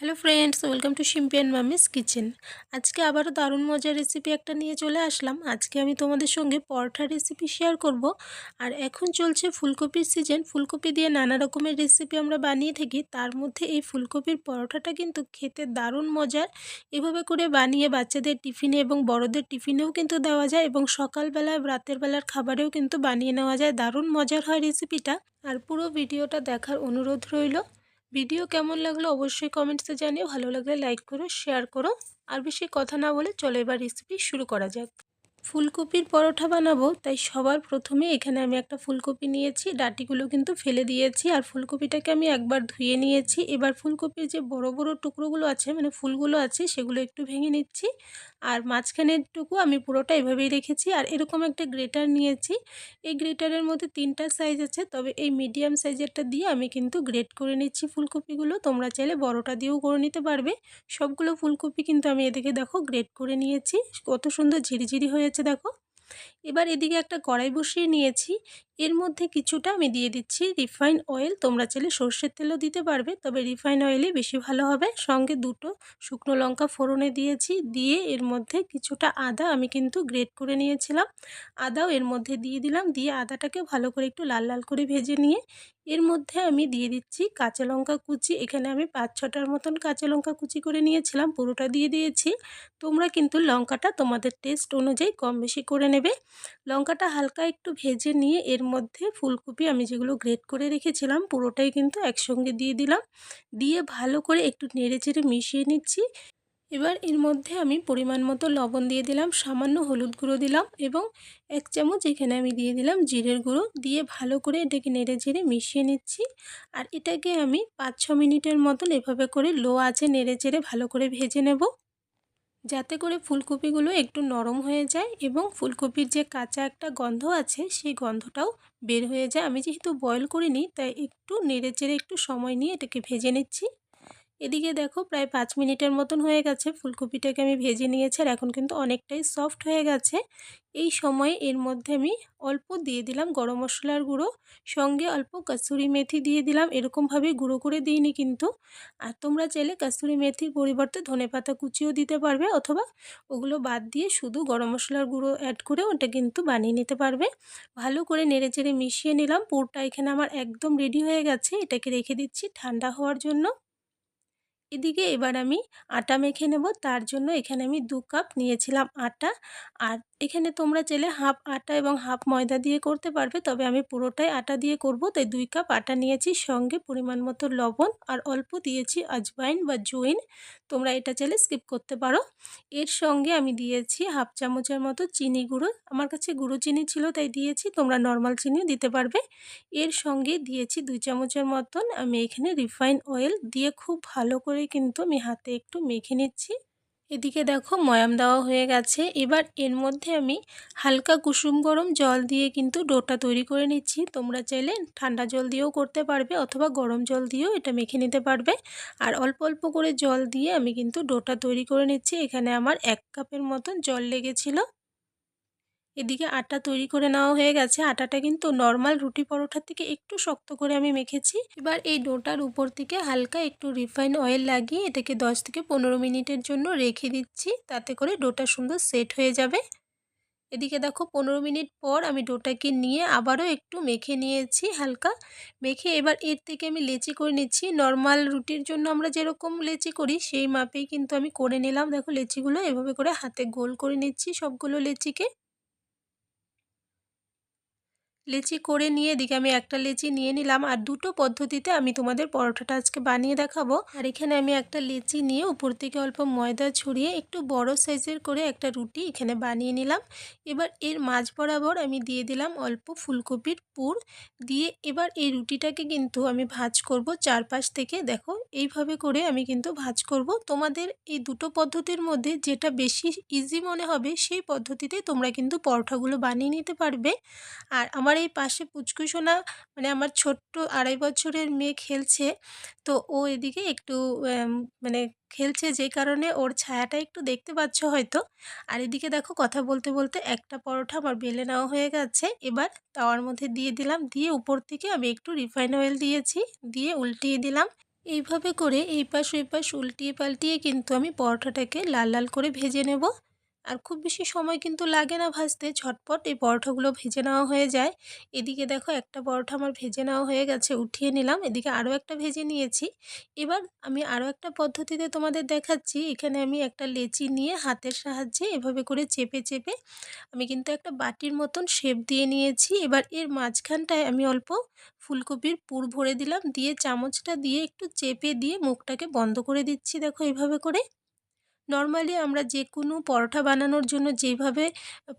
Hello friends welcome to শিম্পিয়ান মামিস kitchen আজকে আবারও দারুণ মজার রেসিপি একটা নিয়ে চলে আসলাম। আজকে আমি তোমাদের সঙ্গে পরোটা রেসিপি শেয়ার করব। আর এখন চলছে ফুলকপির সিজন ফুলকপি দিয়ে নানা রকমের রেসিপি আমরা বানিয়ে থাকি। তার মধ্যে এই ফুলকপির পরোটাটা কিন্তু খেতে দারুণ মজার। এভাবে করে বানিয়ে বাচ্চাদের টিফিনে এবং বড়দের টিফিনেও কিন্তু দেওয়া যায় এবং সকালবেলায় রাতের বেলার খাবারেও কিন্তু বানিয়ে নেওয়া যায়। দারুণ মজার হয় রেসিপিটা আর পুরো ভিডিওটা দেখার অনুরোধ রইল। ভিডিও কেমন লাগল অবশ্যই কমেন্টসে জানিয়ে ভালো লাগলে লাইক করো শেয়ার করো, আর বেশি কথা না বলে চলো এবার রেসিপি শুরু করা যাক। ফুলকপির পরোটা বানাবো, তাই সবার প্রথমে এখানে আমি একটা ফুলকপি নিয়েছি, ডাটিগুলো কিন্তু ফেলে দিয়েছি, আর ফুলকপিটাকে আমি একবার ধুয়ে নিয়েছি। এবার ফুলকপির যে বড় বড় টুকরোগুলো আছে মানে ফুলগুলো আছে, সেগুলো একটু ভেঙে নিচ্ছি, আর মাঝখানেরটুকু আমি পুরোটা এভাবেই রেখেছি, আর এরকম একটা গ্রেটার নিয়েছি। এই গ্রেটারের মধ্যে তিনটা সাইজ আছে, তবে এই মিডিয়াম সাইজেরটা দিয়ে আমি কিন্তু গ্রেট করে নিচ্ছি ফুলকপিগুলো। তোমরা চাইলে বড়টা দিয়েও করে নিতে পারবে। সবগুলো ফুলকপি কিন্তু আমি এদিকে দেখো গ্রেট করে নিয়েছি। কত সুন্দর ঝিরিঝিরি হয়েছে। দেখো এবার এদিকে একটা কড়াই বসিয়ে নিয়েছি। এর মধ্যে কিছুটা আমি দিয়ে দিচ্ছি রিফাইন অয়েল। তোমরা চাইলে সর্ষের তেলও দিতে পারবে, তবে রিফাইন অয়েলই বেশি ভালো হবে। সঙ্গে দুটো শুকনো লঙ্কা ফোড়নে দিয়েছি। দিয়ে এর মধ্যে কিছুটা আদা আমি কিন্তু গ্রেট করে নিয়েছিলাম। আদাও এর মধ্যে দিয়ে দিলাম। দিয়ে আদাটাকে ভালো করে একটু লাল লাল করে ভেজে নিয়ে এর মধ্যে আমি দিয়ে দিচ্ছি কাঁচা লঙ্কা কুচি। এখানে আমি পাঁচ ছটার মতন কাঁচা লঙ্কা কুচি করে নিয়েছিলাম, পুরোটা দিয়ে দিয়েছি। তোমরা কিন্তু লঙ্কাটা তোমাদের টেস্ট অনুযায়ী কম বেশি করে নেবে। লঙ্কাটা হালকা একটু ভেজে নিয়ে এর মধ্যে ফুলকপি আমি যেগুলো গ্রেট করে রেখেছিলাম পুরোটাই কিন্তু একসঙ্গে দিয়ে দিলাম। দিয়ে ভালো করে একটু নেড়ে চেড়ে মিশিয়ে নিচ্ছি। এবার এর মধ্যে আমি পরিমাণ মতো লবণ দিয়ে দিলাম, সামান্য হলুদ গুঁড়ো দিলাম এবং এক চামচ এখানে আমি দিয়ে দিলাম জিরের গুঁড়ো। দিয়ে ভালো করে এটাকে নেড়ে চেড়ে মিশিয়ে নিচ্ছি। আর এটাকে আমি পাঁচ ছ মিনিটের মতন এভাবে করে লো আছে নেড়ে চেড়ে ভালো করে ভেজে নেব। যাতে করে ফুলকপিগুলো একটু নরম হয়ে যায় এবং ফুলকপির যে কাঁচা একটা গন্ধ আছে সেই গন্ধটাও বের হয়ে যায়। আমি যেহেতু বয়ল করিনি, তাই একটু নেড়ে চেড়ে একটু সময় নিয়ে এটাকে ভেজে নিচ্ছি। এদিকে দেখো প্রায় পাঁচ মিনিটের মতন হয়ে গেছে, ফুলকপিটাকে আমি ভেজে নিয়েছি আর এখন কিন্তু অনেকটাই সফট হয়ে গেছে। এই সময়ে এর মধ্যে আমি অল্প দিয়ে দিলাম গরম মশলার গুঁড়ো, সঙ্গে অল্প কাসুরি মেথি দিয়ে দিলাম। এরকমভাবে গুঁড়ো করে দিইনি কিন্তু। আর তোমরা চাইলে কাসুরি মেথির পরিবর্তে ধনে পাতা কুচিও দিতে পারবে অথবা ওগুলো বাদ দিয়ে শুধু গরম মশলার গুঁড়ো অ্যাড করে ওটা কিন্তু বানিয়ে নিতে পারবে। ভালো করে নেড়ে চেড়ে মিশিয়ে নিলাম। পুরটা এখানে আমার একদম রেডি হয়ে গেছে। এটাকে রেখে দিচ্ছি ঠান্ডা হওয়ার জন্য। এদিকে এবার আমি আটা মেখে নেব। তার জন্য এখানে আমি দু কাপ নিয়েছিলাম আটা। আর এখানে তোমরা চাইলে হাফ আটা এবং হাফ ময়দা দিয়ে করতে পারবে। তবে আমি পুরোটাই আটা দিয়ে করব। তাই দুই কাপ আটা নিয়েছি। সঙ্গে পরিমাণ মতো লবণ আর অল্প দিয়েছি আজওয়াইন বা জুইন। তোমরা এটা চাইলে স্কিপ করতে পারো। এর সঙ্গে আমি দিয়েছি হাফ চামচের মতো চিনি গুঁড়ো। আমার কাছে গুঁড়ো চিনি ছিল তাই দিয়েছি। তোমরা নর্মাল চিনিও দিতে পারবে। এর সঙ্গে দিয়েছি দুই চামচের মতন আমি এখানে রিফাইন অয়েল দিয়ে খুব ভালো করে কিন্তু আমি হাতে একটু মেখে নিচ্ছি। এদিকে দেখো ময়াম দেওয়া হয়ে গেছে। এবার এর মধ্যে আমি হালকা কুসুম গরম জল দিয়ে কিন্তু ডোটা তৈরি করে নিচ্ছি। তোমরা চাইলে ঠান্ডা জল দিয়েও করতে পারবে অথবা গরম জল দিয়েও এটা মেখে নিতে পারবে। আর অল্প অল্প করে জল দিয়ে আমি কিন্তু ডোটা তৈরি করে নিচ্ছি। এখানে আমার এক কাপের মতন জল লেগেছিলো। এদিকে আটা তৈরি করে নেওয়া হয়ে গেছে। আটাটা কিন্তু নর্মাল রুটি পরোটার থেকে একটু শক্ত করে আমি মেখেছি। এবার এই ডোটার উপর থেকে হালকা একটু রিফাইন অয়েল লাগিয়ে এটাকে 10 থেকে পনেরো মিনিটের জন্য রেখে দিচ্ছি। তাতে করে ডোটা সুন্দর সেট হয়ে যাবে। এদিকে দেখো পনেরো মিনিট পর আমি ডোটাকে নিয়ে আবারও একটু মেখে নিয়েছি হালকা। মেখে এবার এর থেকে আমি লেচি করে নিচ্ছি। নর্মাল রুটির জন্য আমরা যেরকম লেচি করি সেই মাপেই কিন্তু আমি করে নিলাম। দেখো লেচিগুলো এভাবে করে হাতে গোল করে নিচ্ছি সবগুলো লেচিকে। লেচি করে নিয়ে এদিকে আমি একটা লেচি নিয়ে নিলাম আর দুটো পদ্ধতিতে আমি তোমাদের পরোটাটা আজকে বানিয়ে দেখাবো। আর এখানে আমি একটা লেচি নিয়ে উপর থেকে অল্প ময়দা ছড়িয়ে একটু বড় সাইজের করে একটা রুটি এখানে বানিয়ে নিলাম। এবার এর মাঝ বরাবর আমি দিয়ে দিলাম অল্প ফুলকপির পুর। দিয়ে এবার এই রুটিটাকে কিন্তু আমি ভাজ করব চারপাশ থেকে। দেখো, এইভাবে করে আমি কিন্তু ভাজ করব। তোমাদের এই দুটো পদ্ধতির মধ্যে যেটা বেশি ইজি মনে হবে, সেই পদ্ধতিতে তোমরা কিন্তু পরোটাগুলো বানিয়ে নিতে পারবে। আর আমার এই পাশে পুচকুসোনা মানে আমার ছোট্ট আড়াই বছরের মেয়ে খেলছে। তো ও এদিকে একটু মানে খেলছে যে কারণে ওর ছায়াটা একটু দেখতে পাচ্ছ হয়তো। আর এদিকে দেখো কথা বলতে বলতে একটা পরোটা আমার বেলে নেওয়া হয়ে গেছে। এবার তাওয়ার মধ্যে দিয়ে দিলাম, দিয়ে উপর থেকে আমি একটু রিফাইন অয়েল দিয়েছি, দিয়ে উল্টিয়ে দিলাম। এইভাবে করে এই পাশ ওই পাশ উল্টিয়ে পাল্টিয়ে কিন্তু আমি পরোটাটাকে লাল লাল করে ভেজে নেব। আর খুব বেশি সময় কিন্তু লাগে না ভাজতে, ঝটপট এই পরোঠাগুলো ভেজে নেওয়া হয়ে যায়। এদিকে দেখো একটা পরোঠা আমার ভেজে নেওয়া হয়ে গেছে, উঠিয়ে নিলাম। এদিকে আরও একটা ভেজে নিয়েছি। এবার আমি আরও একটা পদ্ধতিতে তোমাদের দেখাচ্ছি। এখানে আমি একটা লেচি নিয়ে হাতের সাহায্যে এভাবে করে চেপে চেপে আমি কিন্তু একটা বাটির মতন শেপ দিয়ে নিয়েছি। এবার এর মাঝখানটায় আমি অল্প ফুলকপির পুর ভরে দিলাম। দিয়ে চামচটা দিয়ে একটু চেপে দিয়ে মুখটাকে বন্ধ করে দিচ্ছি, দেখো এভাবে করে। নর্মালি আমরা যে কোনো পরোটা বানানোর জন্য যেভাবে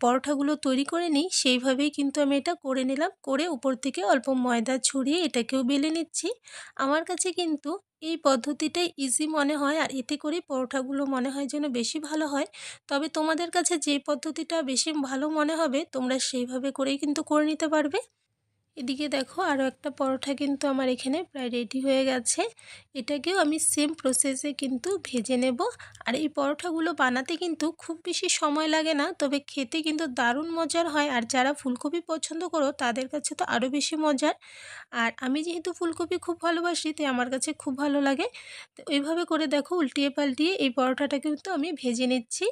পরোটাগুলো তৈরি করে নিই, সেইভাবেই কিন্তু আমি এটা করে নিলাম। করে উপর থেকে অল্প ময়দা ছড়িয়ে এটাকেও বেলে নিচ্ছি। আমার কাছে কিন্তু এই পদ্ধতিটাই ইজি মনে হয় আর এতে করে পরোটাগুলো মনে হয় যেন বেশি ভালো হয়। তবে তোমাদের কাছে যে পদ্ধতিটা বেশি ভালো মনে হবে, তোমরা সেইভাবে করেই কিন্তু করে নিতে পারবে। এদিকে দেখো আরও একটা পরোটা কিন্তু আমার এখানে প্রায় রেডি হয়ে গেছে। এটাকেও আমি সেম প্রসেসে কিন্তু ভেজে নেব। আর এই পরোটাগুলো বানাতে কিন্তু খুব বেশি সময় লাগে না, তবে খেতে কিন্তু দারুণ মজার হয়। আর যারা ফুলকপি পছন্দ করো, তাদের কাছে তো আরও বেশি মজার। আর আমি যেহেতু ফুলকপি খুব ভালোবাসি, তাই আমার কাছে খুব ভালো লাগে। তো ওইভাবে করে দেখো উল্টিয়ে পাল্টিয়ে এই পরোটাটা কিন্তু আমি ভেজে নিচ্ছি।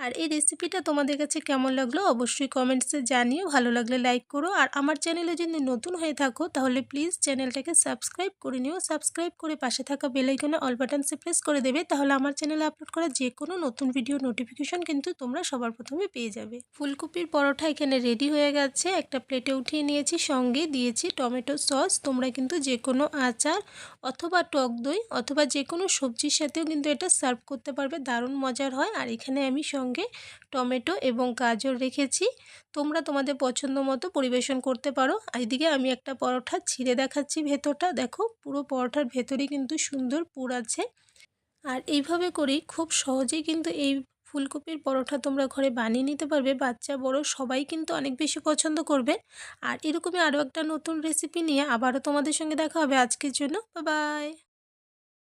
আর এই রেসিপিটা তোমাদের কাছে কেমন লাগল অবশ্যই কমেন্টসে জানিও। ভালো লাগলে লাইক করো। আর আমার চ্যানেলে যদি নতুন হয়ে থাকো, তাহলে প্লিজ চ্যানেলটাকে সাবস্ক্রাইব করে নিও। সাবস্ক্রাইব করে পাশে থাকা বেলাইকনে অল বাটনসে প্রেস করে দেবে, তাহলে আমার চ্যানেলে আপলোড করা যে কোনো নতুন ভিডিও নোটিফিকেশন কিন্তু তোমরা সবার প্রথমে পেয়ে যাবে। ফুলকপির পরোটা এখানে রেডি হয়ে গেছে। একটা প্লেটে উঠিয়ে নিয়েছি, সঙ্গে দিয়েছি টমেটো সস তোমরা কিন্তু যে কোনো আচার অথবা টক দই অথবা যে কোনো সবজির সাথেও কিন্তু এটা সার্ভ করতে পারবে। দারুণ মজার হয়। আর এখানে আমি সঙ্গে সঙ্গে টমেটো এবং গাজর রেখেছি। তোমরা তোমাদের পছন্দ মতো পরিবেশন করতে পারো। এইদিকে আমি একটা পরোটা ছিঁড়ে দেখাচ্ছি ভেতরটা। দেখো, পুরো পরোটার ভেতরে কিন্তু সুন্দর পুর আছে। আর এইভাবে করেই খুব সহজেই কিন্তু এই ফুলকপির পরোটা তোমরা ঘরে বানিয়ে নিতে পারবে। বাচ্চা, বড় সবাই কিন্তু অনেক বেশি পছন্দ করবে। আর এরকমই আরও একটা নতুন রেসিপি নিয়ে আবারও তোমাদের সঙ্গে দেখা হবে আজকের জন্য। বাই